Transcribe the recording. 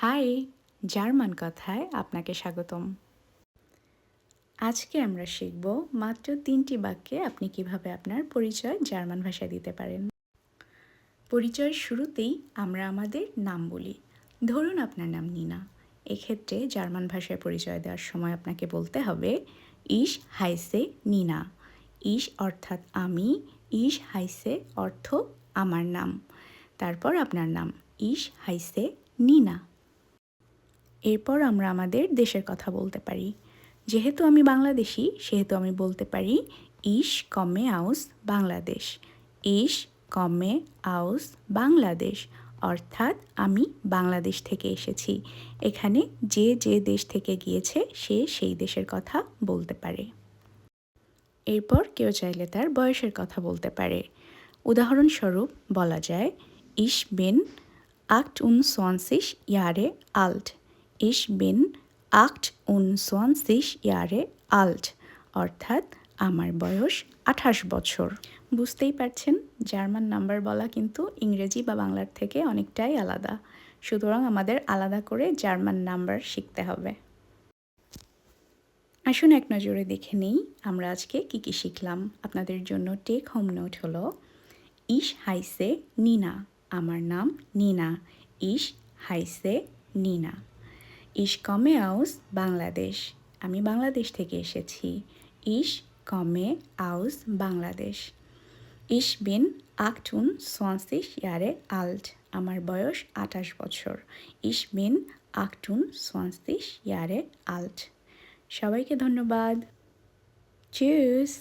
High, German কথায় আপনাকে স্বাগতম। আজকে আমরা শিখব মাত্র তিনটি বাক্যে আপনি কীভাবে আপনার পরিচয় জার্মান ভাষায় দিতে পারেন। পরিচয়ের শুরুতেই আমরা আমাদের নাম বলি। ধরুন আপনার নাম নিনা। এক্ষেত্রে জার্মান ভাষায় পরিচয় দেওয়ার সময় আপনাকে বলতে হবে ইস হাইসে নিনা। ইস অর্থাৎ আমি ইস হাইসে অর্থ আমার নাম। তারপর আপনার নাম ইস হাইসে নিনা। এরপর আমরা আমাদের দেশের কথা বলতে পারি। যেহেতু আমি বাংলাদেশি, সেহেতু আমি বলতে পারি ইস কমে আউস বাংলাদেশ। ইস কমে আউস বাংলাদেশ। অর্থাৎ আমি বাংলাদেশ থেকে এসেছি। এখানে যে যে দেশ থেকে গিয়েছে, সে সেই দেশের কথা বলতে পারে। এরপর কেউ চাইলে তার বয়সের কথা বলতে পারে। উদাহরণস্বরূপ বলা যায় ইস বেন আক্ট উন সোয়ানসিস ইয়ারে আল্ট। ইস বিন আক্ট উন সোয়ানসিস ইয়ারে আল্ট অর্থাৎ আমার বয়স আঠাশ বছর। বুঝতেই পারছেন, জার্মান নাম্বার বলা কিন্তু ইংরেজি বা বাংলার থেকে অনেকটাই আলাদা। সুতরাং আমাদের আলাদা করে জার্মান নাম্বার শিখতে হবে। আসুন এক নজরে দেখে নিই, আমরা আজকে কি কি শিখলাম। আপনাদের জন্য টেক হোম নোট হলো ইস হাইসে নিনা আমার নাম নিনা ইস হাইসে নিনা ইস কমে আউস বাংলাদেশ। আমি বাংলাদেশ থেকে এসেছি। ইস কমে আউস বাংলাদেশ। ইস বিন আক্টুন সোয়ানসিস ইয়ারে আল্ট। আমার বয়স আঠাশ বছর। ইস বিন আক্টুন সোয়ানসিস ইয়ারে আল্ট। সবাইকে ধন্যবাদ। চিউস